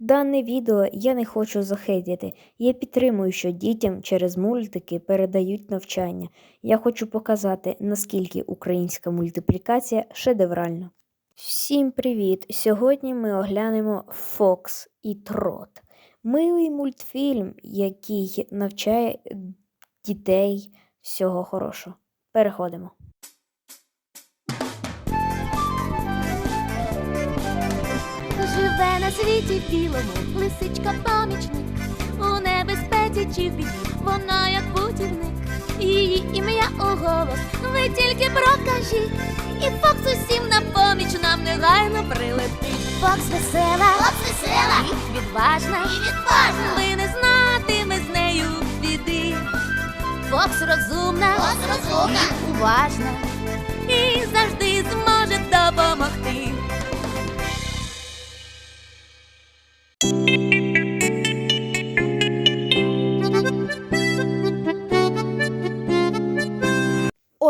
Дане відео я не хочу захейтити. Я підтримую, що дітям через мультики передають навчання. Я хочу показати, наскільки українська мультиплікація шедевральна. Всім привіт! Сьогодні ми оглянемо Фокс і Трот. Милий мультфільм, який навчає дітей всього хорошого. Переходимо. Живе на світі білому, лисичка помічник, у небезпеці чи в біді, вона як путівник, її ім'я у голос, ви тільки прокажіть, і Фокс усім на поміч нам негайно прилетить. Фокс весела, Фокс весела, і відважна, і відважна, ви не знатиме з нею біди. Фокс розумна, Фокс розумна, і уважна, і завжди зможе допомогти.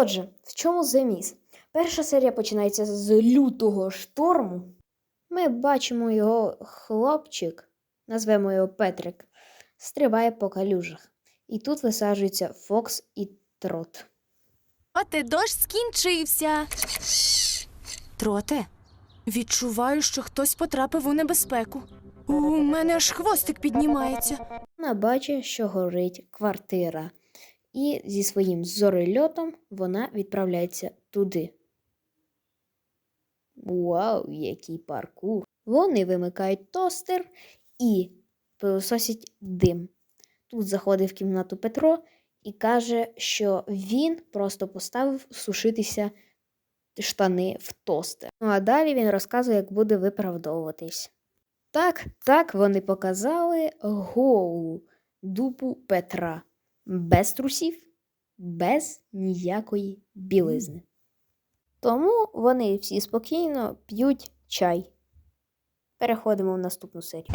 Отже, в чому заміс? Перша серія починається з лютого шторму. Ми бачимо його хлопчик, назвемо його Петрик, стрибає по калюжах. І тут висаджуються Фокс і Трот. От і дощ скінчився. Троте, відчуваю, що хтось потрапив у небезпеку. У мене аж хвостик піднімається. Вона бачить, що горить квартира, і зі своїм зорильотом вона відправляється туди. Вау, який паркур! Вони вимикають тостер і пилососять дим. Тут заходить в кімнату Петро і каже, що він просто поставив сушитися штани в тостер. Ну а далі він розказує, як буде виправдовуватись. Так, так вони показали голу дупу Петра. Без трусів, без ніякої білизни. Тому вони всі спокійно п'ють чай. Переходимо в наступну серію.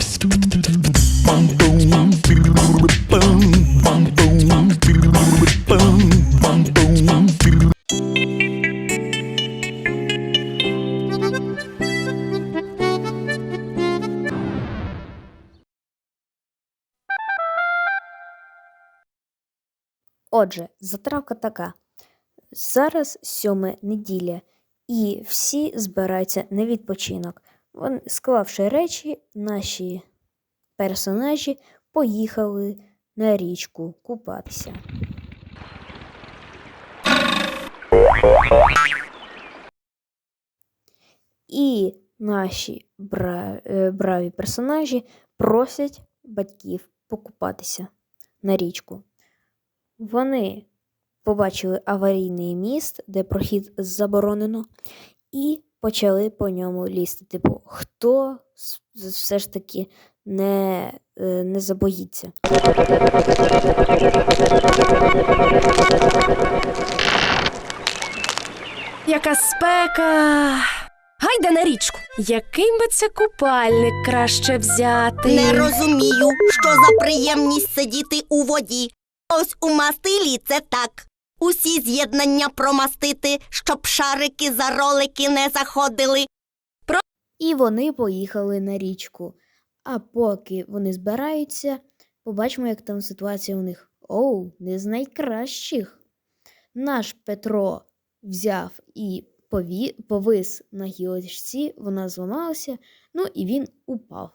Отже, затравка така. Зараз сьоме неділя, і всі збираються на відпочинок. Вон, склавши речі, наші персонажі поїхали на річку купатися. І наші бра... е, браві персонажі просять батьків покупатися на річку. Вони побачили аварійний міст, де прохід заборонено, і почали по ньому лізти. Типу, хто все ж таки не, е, не забоїться. Яка спека. Гайда на річку. Який би це купальник краще взяти? Не розумію, що за приємність сидіти у воді. Ось у мастилі це так. Усі з'єднання промастити, щоб шарики за ролики не заходили. І вони поїхали на річку. А поки вони збираються, побачимо, як там ситуація у них. Оу, не з найкращих. Наш Петро взяв і пові... повис на гілочці, вона зламалася, ну і він упав.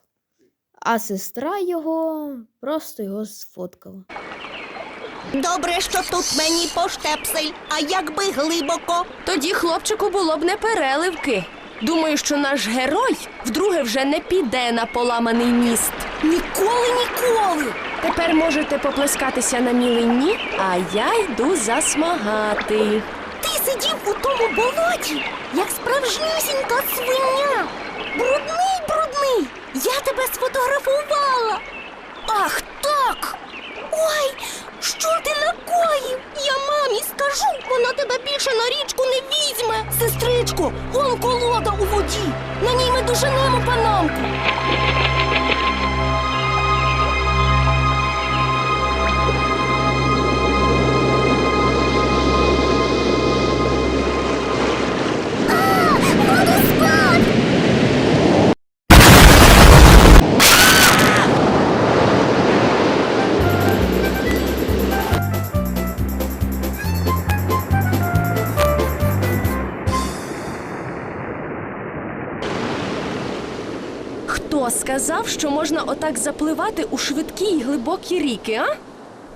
А сестра його просто його сфоткала. Добре, що тут мені поштепсель, а якби глибоко. Тоді хлопчику було б не переливки. Думаю, що наш герой вдруге вже не піде на поламаний міст. Ніколи, ніколи. Тепер можете поплескатися на мілині, а я йду засмагати. Ти сидів у тому болоті, як справжнісінька свиня. Брудний, брудний. Я тебе сфотографувала. Ах, так. Сестричко, он колода у воді. На ній ми доженемо панамку. Хто сказав, що можна отак запливати у швидкі й глибокі ріки, а?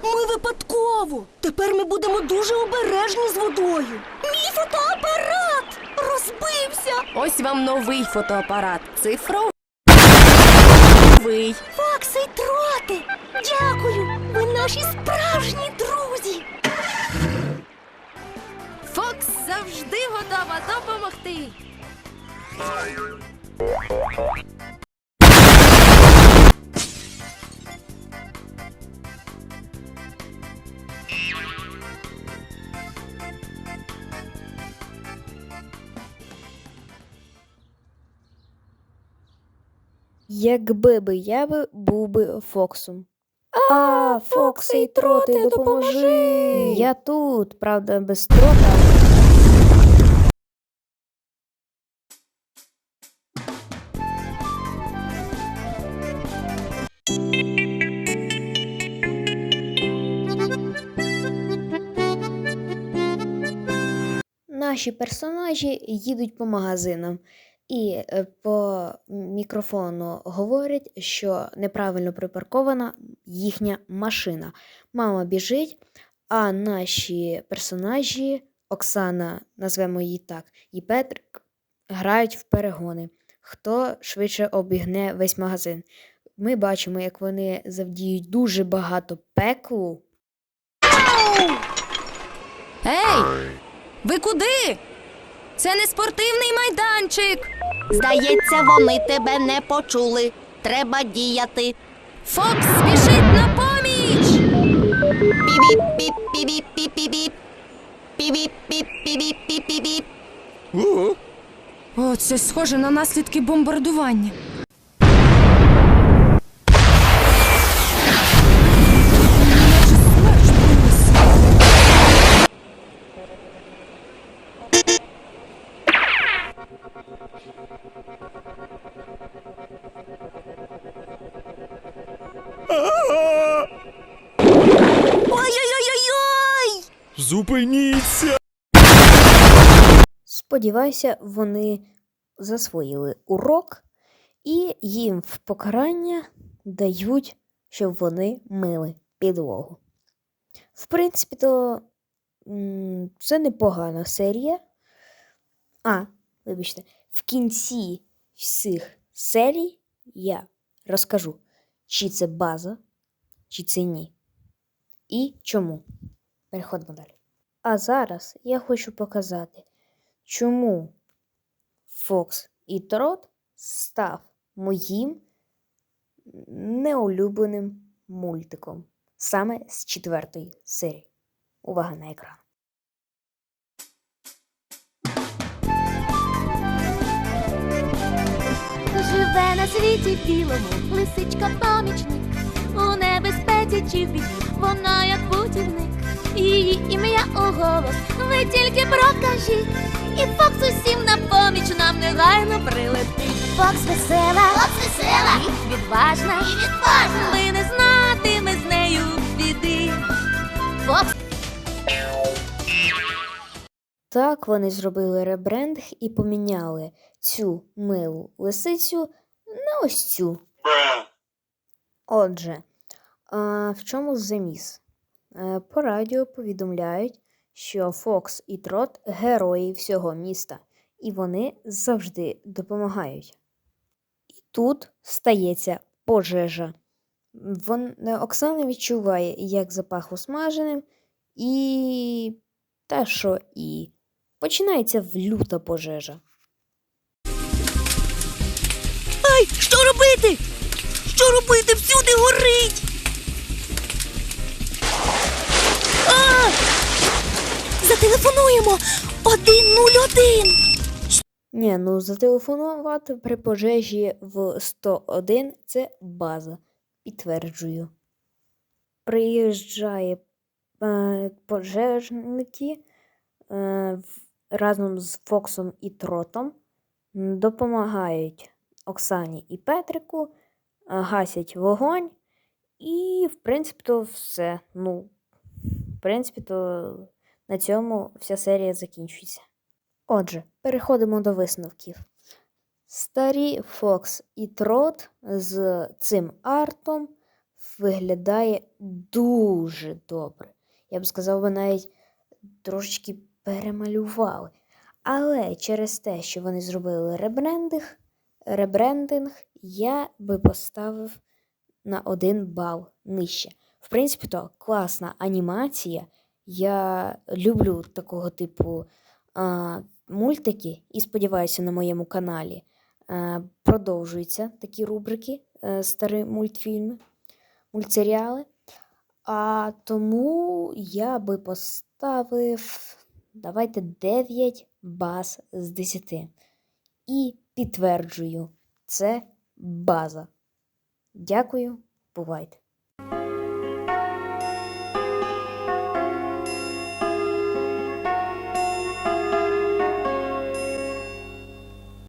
Ми випадково. Тепер ми будемо дуже обережні з водою. Мій фотоапарат розбився. Ось вам новий фотоапарат. Цифровий. Фокси й троти. Дякую. Ви наші справжні друзі. Фокс завжди готова допомогти. Якби би я би був би Фоксом. А, Фокси й троти, допоможи! Я тут, правда, без трота. Наші персонажі їдуть по магазинам і е, по мікрофону говорять, що неправильно припаркована їхня машина. Мама біжить, а наші персонажі, Оксана, назвемо її так, і Петрик, грають в перегони. Хто швидше обігне весь магазин? Ми бачимо, як вони завдіють дуже багато пеклу. Ей! Ви куди? Це не спортивний майданчик. Здається, вони тебе не почули. Треба діяти. Фокс спішить на поміч! Пі-біп-піп-пі-біп-піп-піп. Пі-біп-піп-пі-біп-піп-піп. О, це схоже на наслідки бомбардування. Зупиніться! Сподіваюся, вони засвоїли урок і їм в покарання дають, щоб вони мили підлогу. В принципі, то це непогана серія. А, вибачте, в кінці всіх серій я розкажу, чи це база, чи це ні. І чому. Переходимо далі. А зараз я хочу показати, чому Фокс і Трот став моїм неулюбленим мультиком саме з четвертої серії. Увага на екран. Живе на світі білому, лисичка помічник. У небезпеці чи в біді, вона як путівник. Її ім'я у голос, ви тільки прокажіть. І Фокс усім на поміч нам негайно прилетить. Фокс весела, Фокс весела, і відважна, і відважна. Ви не знатиме з нею біди. Фокс Так вони зробили ребрендинг і поміняли цю милу лисицю на ось цю. Отже, а, в чому заміс? Е, По радіо повідомляють, що Фокс і Трот герої всього міста, і вони завжди допомагають. І тут стається пожежа. Вон, Оксана відчуває, як запахло смаженим, і та що і. Починається люта пожежа. Ай, що робити? Що робити? Всюди горить. А! Зателефонуємо 101. Ні, ну зателефонувати при пожежі в 101 це база. Підтверджую. Приїжджає е, пожежники е, разом з Фоксом і Тротом, допомагають Оксані і Петрику, гасять вогонь, і, в принципі, то все. Ну, принципі, то на цьому вся серія закінчується. Отже, переходимо до висновків. Старі Фокс і Трот з цим артом виглядає дуже добре. Я б сказав, би навіть трошечки перемалювали. Але через те, що вони зробили ребрендинг, ребрендинг, я би поставив на один бал нижче. В принципі, то класна анімація. Я люблю такого типу а, мультики і сподіваюся, на моєму каналі а, продовжуються такі рубрики, е, старі мультфільми, мультсеріали. А тому я би поставив, давайте 9 баз з 10. І підтверджую, це база. Дякую, бувайте.